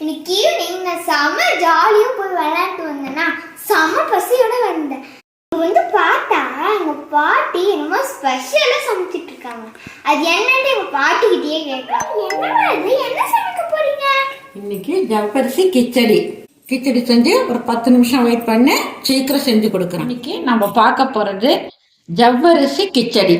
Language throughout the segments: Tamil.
இன்னைக்கு ஈவினிங் நான் செம ஜாலியாக போய் விளையாண்டு வந்தேன்னா செம பசியோட வந்தேன். இங்க வந்து பார்த்தா எங்க பாட்டி என்னமோ ஸ்பெஷலாக சமைச்சிட்டு இருக்காங்க. அது என்னன்னு எங்க பாட்டிக்கிட்டே கேட்கலாம். என்ன அது என்ன சமைக்க போறீங்க? இன்னைக்கு ஜவ்வரிசி கிச்சடி. கிச்சடி செஞ்சு ஒரு பத்து நிமிஷம் வெயிட் பண்ணி சீக்கிரம் செஞ்சு கொடுக்குறேன். இன்னைக்கு நம்ம பார்க்க போறது ஜவ்வரிசி கிச்சடி.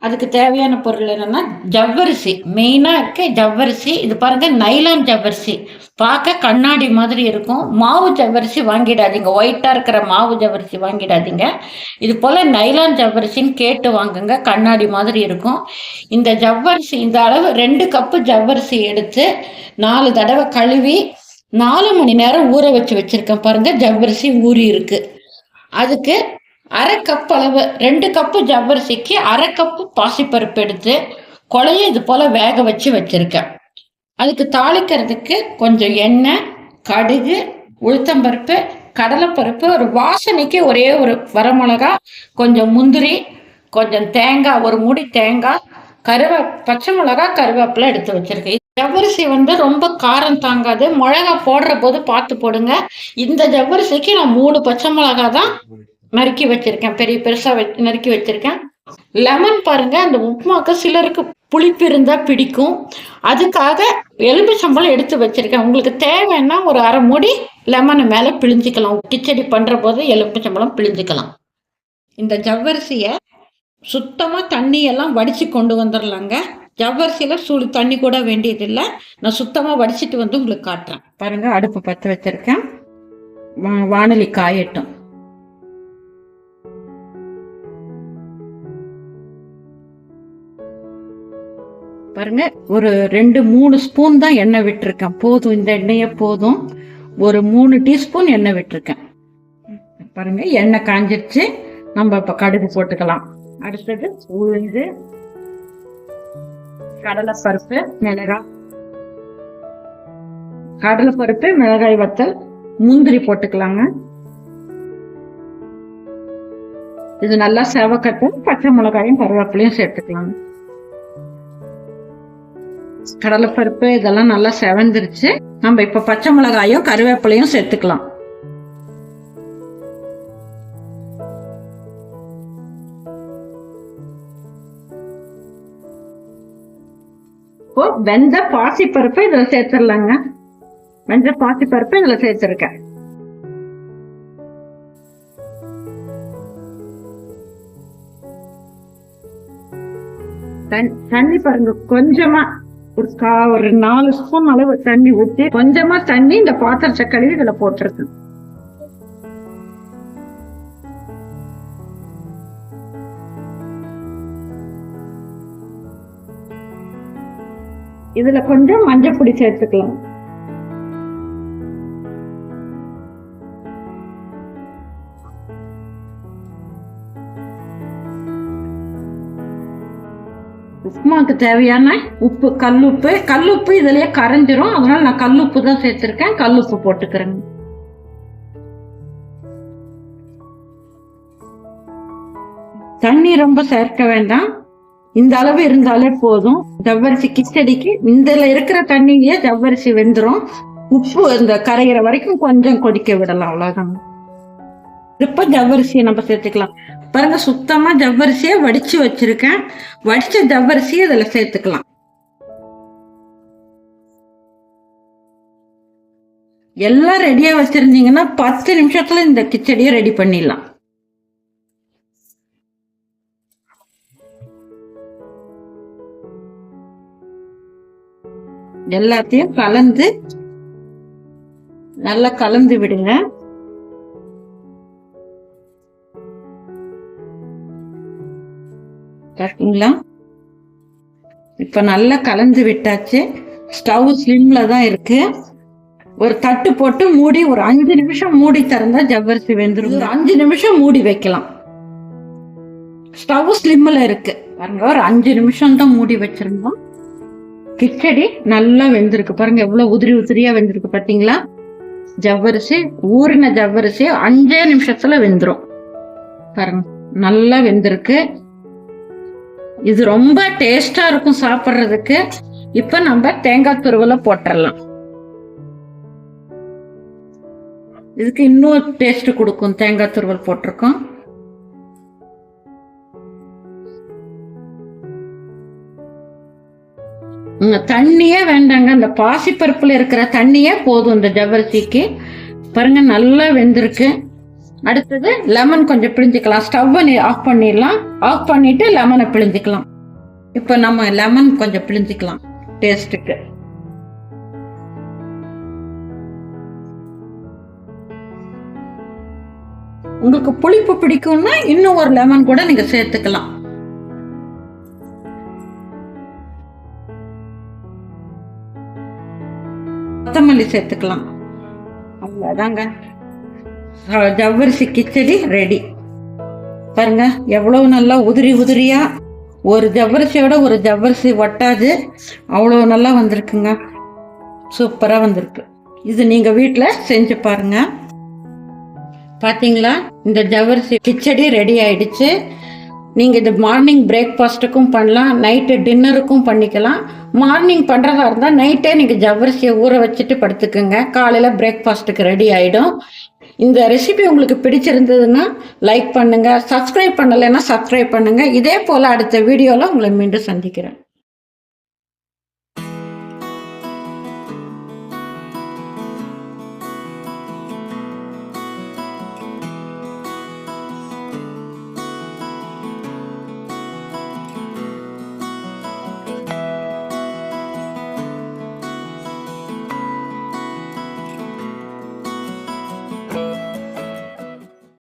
அதுக்கு தேவையான பொருள் என்னன்னா ஜவ்வரிசி. மெயினாக இருக்க ஜவ்வரிசி. இது பாருங்க நைலான் ஜவ்வரிசி. பார்க்க கண்ணாடி மாதிரி இருக்கும். மாவு ஜவ்வரிசி வாங்கிடாதீங்க. ஒயிட்டாக இருக்கிற மாவு ஜவ்வரிசி வாங்கிடாதீங்க. இது போல் நைலான் ஜவ்வரிசின்னு கேட்டு வாங்குங்க. கண்ணாடி மாதிரி இருக்கும். இந்த ஜவ்வரிசி இந்த அளவு ரெண்டு கப்பு ஜவ்வரிசி எடுத்து நாலு தடவை கழுவி நாலு மணி நேரம் ஊற வச்சு வச்சிருக்கேன் பாருங்க. ஜவ்வரிசி ஊறி இருக்கு. அதுக்கு அரை கப் அளவு ரெண்டு கப்பு ஜவ்வரிசிக்கு அரை கப்பு பாசிப்பருப்பு எடுத்து குழைய இது போல வேக வச்சு வச்சிருக்கேன். அதுக்கு தாளிக்கிறதுக்கு கொஞ்சம் எண்ணெய் கடுகு உளுத்தம்பருப்பு கடலைப்பருப்பு ஒரு வாசனைக்கு ஒரே ஒரு வரமிளகா கொஞ்சம் முந்திரி கொஞ்சம் தேங்காய் ஒரு முடி தேங்காய் கருவே பச்சை மிளகா கருவேப்பிலை எடுத்து வச்சிருக்கேன். ஜவ்வரிசி வந்து ரொம்ப காரம் தாங்காது. மிளகா போடுற போது பார்த்து போடுங்க. இந்த ஜவ்வரிசிக்கு நான் மூணு பச்சை மிளகா தான் நறுக்கி வச்சிருக்கேன். பெரிய பெருசா வச்சு நறுக்கி வச்சிருக்கேன். லெமன் பாருங்க அந்த உப்புமாக்கு சிலருக்கு புளிப்பு இருந்தா பிடிக்கும். அதுக்காக எலும்பு சம்பளம் எடுத்து வச்சிருக்கேன். உங்களுக்கு தேவைன்னா ஒரு அரை மூடி லெமனை மேல பிழிஞ்சிக்கலாம். கிச்சடி பண்ற போது எலும்பு சம்பளம் பிழிஞ்சிக்கலாம். இந்த ஜவ்வரிசியை சுத்தமா தண்ணியெல்லாம் வடிச்சு கொண்டு வந்துடலாங்க ஜவ்வரிசியில சூடு தண்ணி கூட வேண்டியதில்லை. நான் சுத்தமா வடிச்சிட்டு வந்து உங்களுக்கு காட்டுறேன். பாருங்க அடுப்பு பற்ற வச்சிருக்கேன். வா- காயட்டும். பாருங்க ஒரு ரெண்டு மூணு ஸ்பூன் தான் எண்ணெய் விட்டுருக்கேன். போதும் இந்த எண்ணெயே போதும். ஒரு மூணு டீஸ்பூன் எண்ணெய் விட்டுருக்கேன். பாருங்க எண்ணெய் காஞ்சிருச்சு. நம்ம இப்போ கடுகு போட்டுக்கலாம். அடுத்தது உளுந்து கடலைப்பருப்பு மிளகாய். கடலைப்பருப்பு மிளகாய் வத்தல் முந்திரி போட்டுக்கலாங்க. இது நல்லா செவக்கட்டும் பச்சை மிளகாயும் கருவேப்பிலையும் சேர்த்துக்கலாங்க. கடலைப்பருப்பு இதெல்லாம் நல்லா செவந்துருச்சு. நம்ம இப்போ பச்சை மிளகாயும் கருவேப்பிலையும் சேர்த்துக்கலாம். இப்போ வெந்த பாசி பருப்பு இதுல சேர்த்துடலாங்க. வெந்த பாசி பருப்பு இதுல சேர்த்திருக்கேன். தண்ணி பாருங்க கொஞ்சமா ஒரு கா ஒரு நாலு ஸ்பூன் அளவு தண்ணி ஊத்தி கொஞ்சமா தண்ணி இந்த பாத்திர கழுவி இதுல போட்டிருக்கு. இதுல கொஞ்சம் மஞ்சள் பொடி சேர்த்துக்கலாம். உப்புமாவுக்கு தேவையான உப்பு கல்லுப்பு. கல்லுப்பு இதுலயே கரைஞ்சிரும். அதனால நான் கல்லுப்பு தான் சேர்த்திருக்கேன். கல்லுப்பு போட்டுக்கிறேங்க தண்ணி ரொம்ப சேர்க்க வேண்டாம். இந்த அளவு இருந்தாலே போதும். ஜவ்வரிசி கிச்சடிக்கு இதுல இருக்கிற தண்ணியே ஜவ்வரிசி வெந்துரும். உப்பு இந்த கரைகிற வரைக்கும் கொஞ்சம் கொதிக்க விடலாம். அவ்வளவுதான். இப்ப ஜவ்வரிசியை நம்ம சேர்த்துக்கலாம். பாருங்க சுத்தமா ஜவ்வரிசியை வடிச்சு வச்சிருக்கேன். வடிச்ச ஜவ்வரிசியை இதுல சேர்த்துக்கலாம். எல்லாம் ரெடியா வச்சிருந்தீங்கன்னா பத்து நிமிஷத்துல இந்த கிச்சடியை ரெடி பண்ணிடலாம். எல்லாத்தையும் கலந்து நல்லா கலந்து விடுங்க. கரெக்டுங்களா இப்போ நல்லா கலந்து விட்டாச்சு. ஸ்டவ் ஸ்லிம்ல தான் இருக்கு. ஒரு தட்டு போட்டு மூடி ஒரு அஞ்சு நிமிஷம் மூடி திறந்தா ஜவ்வரிசி வெந்துரும். ஒரு அஞ்சு நிமிஷம் மூடி வைக்கலாம். ஸ்டவ் ஸ்லிம்ல இருக்கு. பாருங்க ஒரு அஞ்சு நிமிஷம் தான் மூடி வச்சிருந்தோம். கிச்சடி நல்லா வெந்திருக்கு. பாருங்க எவ்வளவு உதிரி உதிரியா வெந்திருக்கு பாத்தீங்களா? ஜவ்வரிசி ஊறின ஜவ்வரிசி அஞ்சே நிமிஷத்துல வெந்துரும். பாருங்க நல்லா வெந்திருக்கு. இது ரொம்ப டேஸ்டா இருக்கும் சாப்பிட்றதுக்கு. இப்ப நம்ம தேங்காய் துருவல போட்டுடலாம் இதுக்கு இன்னும் டேஸ்ட் கொடுக்கும். தேங்காய் துருவல் போட்டிருக்கோம். தண்ணியே வேண்டாங்க. அந்த பாசிப்பருப்புல இருக்கிற தண்ணியே போதும் இந்த ஜவ்வரிசிக்கு பாருங்க நல்லா வெந்திருக்கு. அடுத்தது லெமன் கொஞ்சம் பிழிஞ்சிக்கலாம். ஸ்டவ்வை ஆஃப் பண்ணிடலாம். ஆஃப் பண்ணிட்டு லெமனை பிழிஞ்சுக்கலாம். இப்போ நம்ம லெமன் கொஞ்சம் பிழிஞ்சுக்கலாம். டேஸ்ட்டுக்கு உங்களுக்கு புளிப்பு பிடிக்கும்னா இன்னும் ஒரு லெமன் கூட நீங்க சேர்த்துக்கலாம். கொத்தமல்லி சேர்த்துக்கலாம். அவ்வளோதாங்க ஜவ்வரிசி கிச்சடி ரெடி. பாருங்க எவ்வளோ நல்லா உதிரி உதிரியாக ஒரு ஜவ்வரிசியோட ஒரு ஜவ்வரிசி ஒட்டாது அவ்வளோ நல்லா வந்திருக்குங்க. சூப்பராக வந்திருக்கு. இது நீங்கள் வீட்டில் செஞ்சு பாருங்க. பார்த்தீங்களா இந்த ஜவ்வரிசி கிச்சடி ரெடி ஆயிடுச்சு. நீங்கள் இது மார்னிங் பிரேக்ஃபாஸ்ட்டுக்கும் பண்ணலாம் நைட்டு டின்னருக்கும் பண்ணிக்கலாம். மார்னிங் பண்ணுறதா இருந்தால் நைட்டே நீங்கள் ஜவ்வரிசியை ஊற வச்சுட்டு படுத்துக்குங்க. காலையில் பிரேக்ஃபாஸ்ட்டுக்கு ரெடி ஆகிடும் இந்த ரெசிபி உங்களுக்கு பிடிச்சிருந்ததுன்னா லைக் பண்ணுங்கள் சப்ஸ்கிரைப் பண்ணலைன்னா சப்ஸ்கிரைப் பண்ணுங்கள் இதே போல் அடுத்த வீடியோவில் உங்களை மீண்டும் சந்திக்கிறேன்.